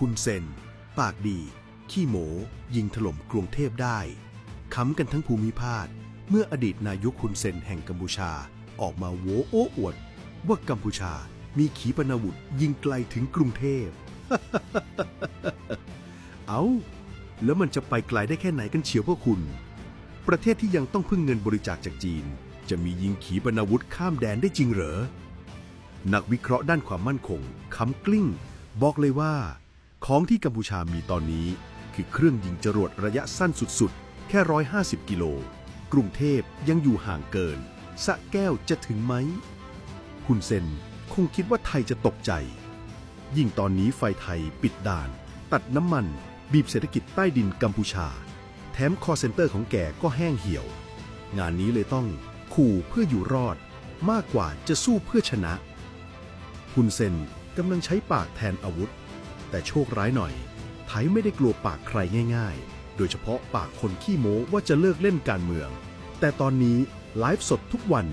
ฮุนเซน ปากดี ขี้โหม ยิงถล่มกรุงเทพได้ขำกันทั้งภูมิภาคเมื่ออดีตนายกฮุนเซนแห่งกัมพูชาออกมาโวโอ้อวด ว่ากัมพูชามีขีปนาวุธยิงไกลถึงกรุงเทพ เอาแล้วมันจะไปไกลได้แค่ไหนกันเชียวพวกคุณ ประเทศที่ยังต้องพึ่งเงินบริจาคจากจีน จะมียิงขีปนาวุธข้ามแดนได้จริงเหรอ นักวิเคราะห์ด้านความมั่นคงคำกลิ้ง บอกเลยว่า ของที่กัมพูชามีตอนนี้ คือเครื่องยิงจรวดระยะสั้นสุดๆ แค่ 150 กิโล กรุงเทพยังอยู่ห่างเกิน สะแก้วจะถึงไหมคุณเซนคงคิดว่าไทยจะตกใจ ยิ่งตอนนี้ไฟไทยปิดด่าน ตัดน้ำมัน บีบเศรษฐกิจใต้ดินกัมพูชา แถมคอเซ็นเตอร์ของแกก็แห้งเหี่ยว งานนี้เลยต้องขู่เพื่ออยู่รอด มากกว่าจะสู้เพื่อชนะฮุนเซนกำลังใช้ปากแทนอาวุธ แต่โชคร้ายหน่อย ไทยไม่ได้กลัวปากใครง่าย ๆ โดยเฉพาะปากคนขี้โม้ว่าจะเลิกเล่นการเมือง แต่ตอนนี้ไลฟ์สดทุกวัน